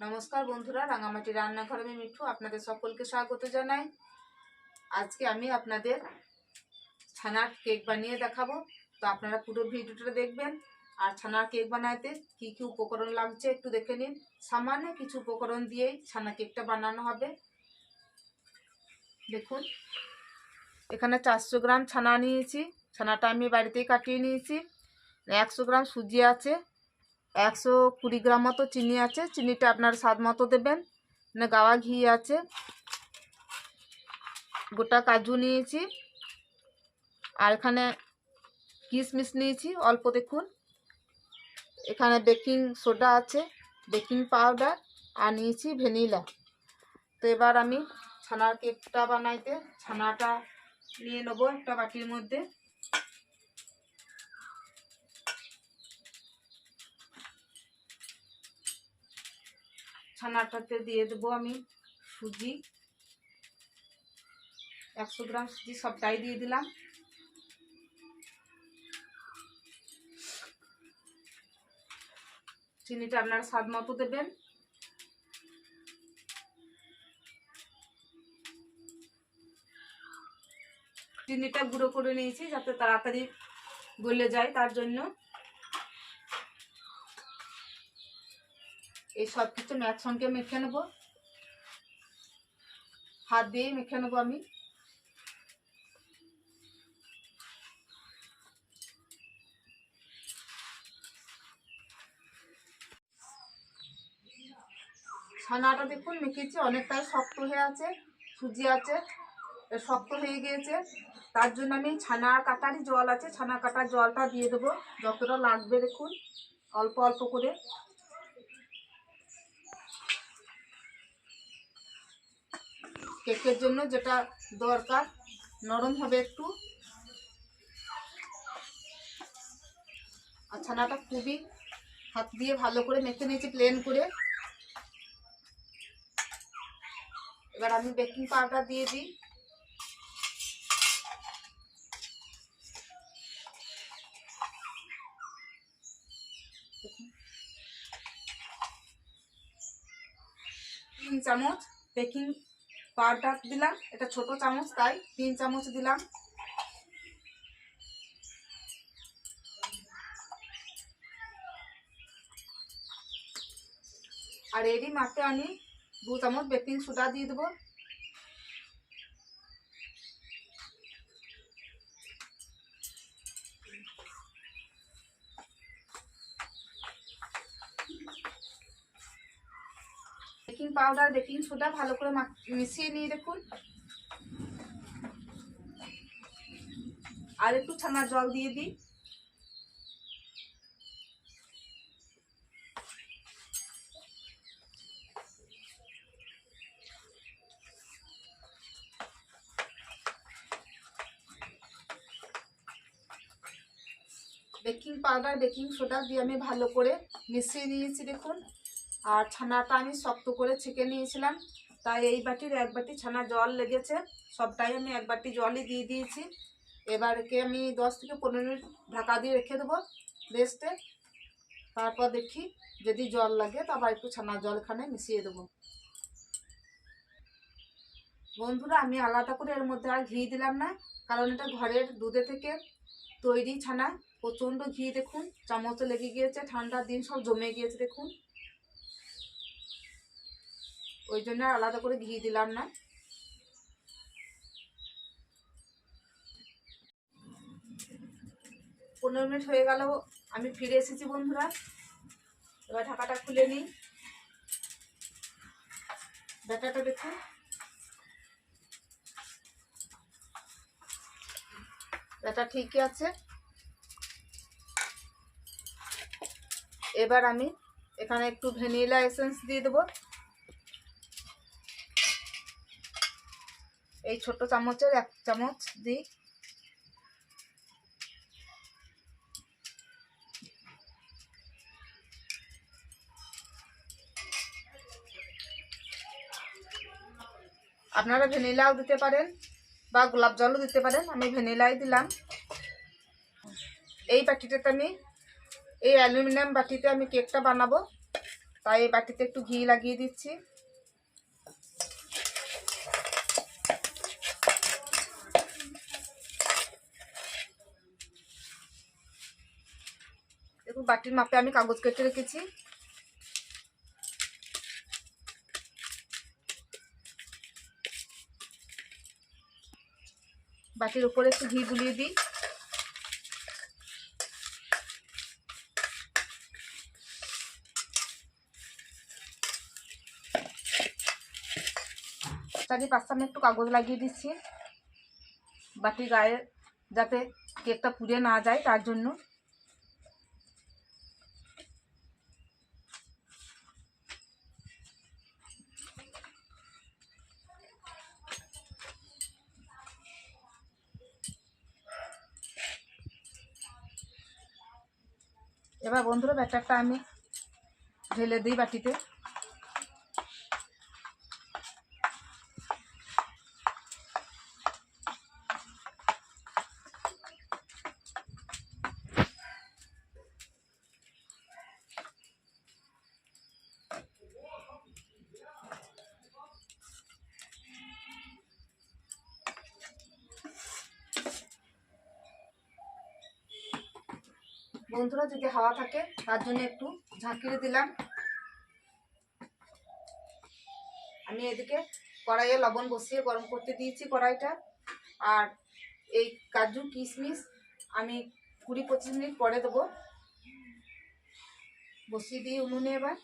নমস্কার বন্ধুরা, রাঙামাটি রান্নাঘরে আমি মিঠু আপনাদের সকলকে স্বাগত জানাই। আজকে আমি আপনাদের ছানার কেক বানিয়ে দেখাবো। তো আপনারা পুরো ভিডিওটা দেখবেন আর ছানার কেক বানাইতে কি কি উপকরণ লাগছে একটু দেখে নিন। সামান্য কিছু উপকরণ দিয়েই ছানা কেকটা বানানো হবে। দেখুন, এখানে চারশো গ্রাম ছানা নিয়েছি। ছানাটা আমি বাড়িতেই কাটিয়ে নিয়েছি। একশো গ্রাম সুজি আছে। একশো কুড়ি গ্রাম মতো চিনি আছে। চিনিটা আপনার স্বাদ মতো দেবেন। মানে গাওয়া ঘি আছে। গোটা কাজু নিয়েছি। আর এখানে কিশমিশ নিয়েছি, অল্প দেখুন। এখানে বেকিং সোডা আছে, বেকিং পাউডার, আর নিয়েছি ভ্যানিলা। তো এবার আমি ছানার কেকটা বানাইতে, ছানাটা নিয়ে নেব একটা বাটির মধ্যে। ছানাটাতে দিয়ে দেবো আমি সুজি। একশো গ্রাম সুজি সবটাই দিয়ে দিলাম। চিনিটা আপনারা স্বাদ মতো দেবেন। চিনিটা গুঁড়ো করে নিয়েছি যাতে তাড়াতাড়ি গলে যায়, তার জন্য এই সব কিছু একসঙ্গে মেখে নেব। হাত দিয়ে মেখে নেব আমি। ছানাটা দেখুন মেখেছি, অনেকটাই শক্ত হয়ে আছে, সুজি আছে শক্ত হয়ে গিয়েছে। তার জন্য আমি ছানা কাটারই জল আছে, ছানা কাটার জলটা দিয়ে দেবো, যতটা লাগবে দেখুন, অল্প অল্প করে। কেকের জন্য যেটা দরকার, নরম হবে একটু। আর ছানাটা খুবই হাত দিয়ে ভালো করে মেখে নিয়েছি প্লেন করে। এবার আমি বেকিং পাউডার দিয়ে দিই। তিন চামচ বেকিং পাউডার দিলাম, এটা ছোট চামচ, তাই তিন চামচ দিলাম। আর এরই মাঠে আমি দু চামচ বেকিং সোডা দিয়ে দেবো। পাউডার বেকিং সোডা ভালো করে মিশিয়ে নিয়ে দেখুন। আর একটু ছানার জল দিয়ে দিই। বেকিং পাউডার বেকিং সোডা দিয়ে আমি ভালো করে মিশিয়ে নিয়েছি, দেখুন। আর ছানাটা আমি শক্ত করে ছেঁকে নিয়েছিলাম। তাই এই বাটির এক বাটি ছানা জল লেগেছে। সবটাই আমি এক বাটি জলই দিয়ে দিয়েছি। এবার একে আমি দশ থেকে পনেরো মিনিট ঢাকা দিয়ে রেখে দেবো রেস্টে তারপর দেখি যদি জল লাগে তো আবার একটু ছানা জল এখানে মিশিয়ে দেবো। বন্ধুরা, আমি আলাদা করে এর মধ্যে আর ঘি দিলাম না, কারণ এটা ঘরের দুধে থেকে তৈরি ছানা। প্রচণ্ড ঘি, দেখুন। চামচে লেগে গিয়েছে, ঠান্ডার দিন সব জমে গিয়েছে, দেখুন। ওই জন্য আর আলাদা করে ঘি দিলাম না। পনেরো মিনিট হয়ে গেল, আমি ফিরে এসেছি বন্ধুরা। এবার ঢাকাটা খুলে নিই। ব্যাটাটা দেখুন। ব্যাটা ঠিকই আছে। এবার আমি এখানে একটু ভ্যানিলা এসেন্স দিয়ে দেবো। এই ছোট চামচের এক চামচ দিই। আপনারা ভ্যানিলাও দিতে পারেন বা গোলাপ জলও দিতে পারেন, আমি ভ্যানিলাই দিলাম। এই বাটিটাতে আমি, এই অ্যালুমিনিয়াম বাটিতে আমি কেকটা বানাবো, তাই এই বাটিতে একটু ঘি লাগিয়ে দিচ্ছি। দেখুন, বাটির মাপে আমি কাগজ কেটে রেখেছি। বাটির উপরে একটু ঘি গুলিয়ে দিই। চারি পাঁচটা আমি একটু কাগজ লাগিয়ে দিচ্ছি। বাটির গায়ে যাতে কেকটা পুড়ে না যায়, তার জন্য। এবার বন্ধুরা ব্যাটারটা আমি ঢেলে দিই বাটিতে। বন্ধুরা যদি হাওয়া থাকে, তার জন্য একটু ঝাঁকিয়ে দিলাম। আমি এদিকে কড়াইয়ে লবণ বসিয়ে গরম করতে দিয়েছি কড়াইটা। আর এই কাজু, কিশমিশ আমি কুড়ি পঁচিশ মিনিট পরে দেবো। বসিয়ে দিয়ে উনুনে এবার।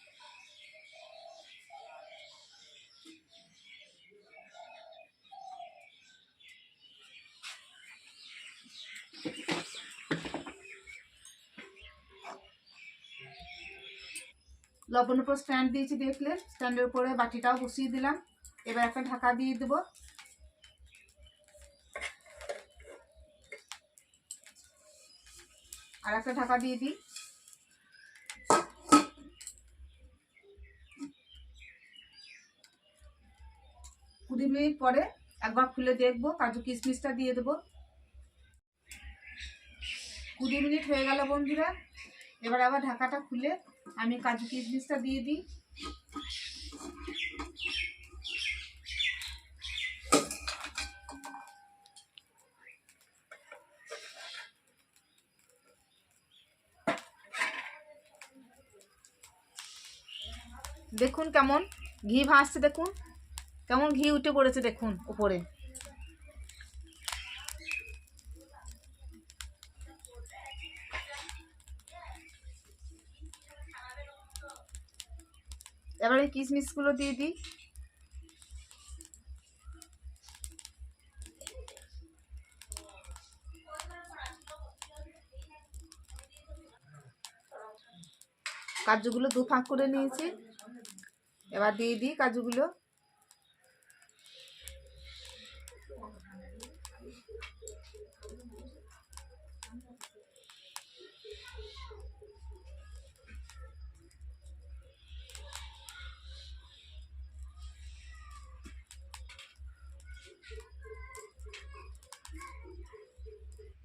লবণ উপর স্ট্যান্ড দিয়েছি দেখলে স্ট্যান্ডের উপরে বাটিটাও বসিয়ে দিলাম। এবার একটা ঢাকা দিয়ে দেবো। আর একটা ঢাকা দিয়ে দিই। কুড়ি মিনিট পরে একবার খুলে দেখব। কাজু কিশমিশটা দিয়ে দেবো। কুড়ি মিনিট হয়ে গেল বন্ধুরা। এবার আবার ঢাকাটা খুলে আমি কাজু কিশমিশটা দিয়ে দিই। দেখুন কেমন ঘি ভাসছে, দেখুন। কেমন ঘি উঠে পড়েছে, দেখুন, উপরে। কিশমিশগুলো দিয়ে দিই। কাজুগুলো দু ফাঁক করে নিয়েছি। এবার দিয়ে দিই কাজুগুলো।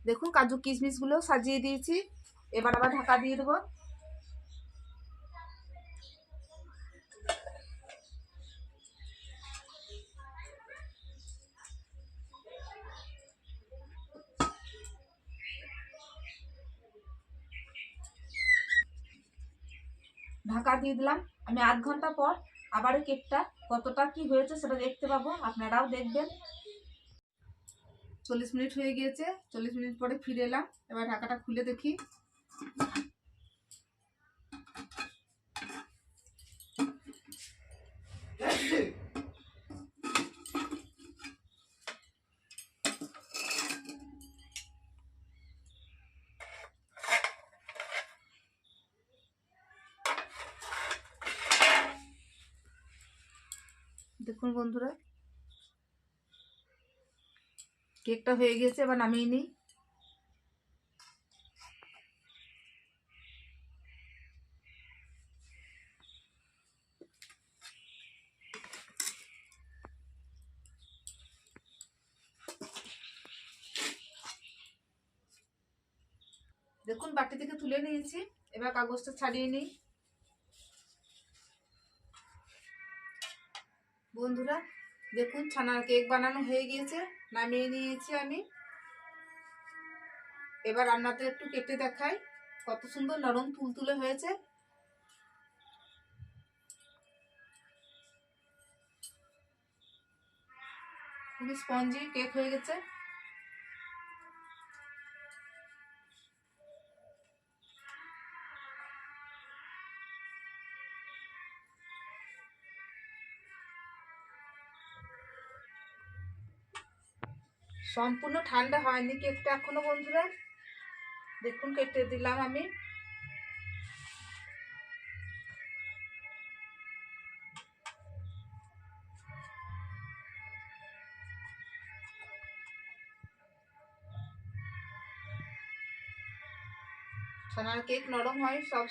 দেখুন, কাজু কিশমিশগুলো সাজিয়ে দিয়েছি। এবার আবার ঢাকা দিয়ে দেবো। ঢাকা দিয়ে দিলাম। আমি আধ ঘণ্টা পর আবারও কেকটা কতটা কি হয়েছে সেটা দেখতে পাবো। আপনারাও দেখবেন। চল্লিশ মিনিট হয়ে গিয়েছে, চল্লিশ মিনিট পরে ফিরে এলাম। এবার ঢাকাটা খুলে দেখি। দেখুন বন্ধুরা কেকটা হয়ে গেছে, এবার নামিয়ে নিই। দেখুন, বাটি থেকে তুলে নিয়েছি, এবার কাগজটা ছাড়িয়ে নিই। বন্ধুরা, দেখুন, ছানার কেক বানানো হয়ে গিয়েছে। নামিয়ে নিয়েছি আমি। এবার রান্নাতে একটু কেটে দেখাই। কত সুন্দর নরম ফুল তুলে হয়েছে। খুবই স্পঞ্জি কেক হয়ে গেছে। সম্পূর্ণ ঠান্ডা হয়নি কেকটা এখনও, বন্ধুরা। দেখুন, কেটে দিলাম আমি। সোনার কেক নরম হয় সব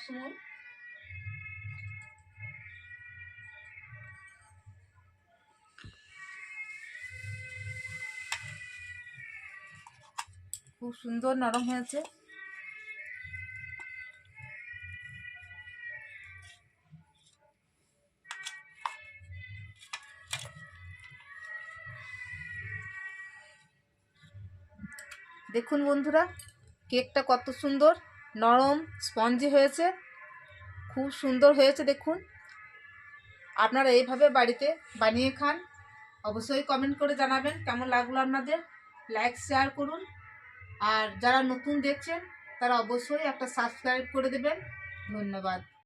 খুব সুন্দর নরম হয়েছে। দেখুন বন্ধুরা, কেকটা কত সুন্দর, নরম, স্পঞ্জি হয়েছে, খুব সুন্দর হয়েছে দেখুন। আপনারা এইভাবে বাড়িতে বানিয়ে খান, অবশ্যই কমেন্ট করে জানাবেন কেমন লাগল আপনাদের। লাইক, শেয়ার করুন। আর যারা নতুন দেখছেন তারা অবশ্যই একটা সাবস্ক্রাইব করে দেবেন। ধন্যবাদ।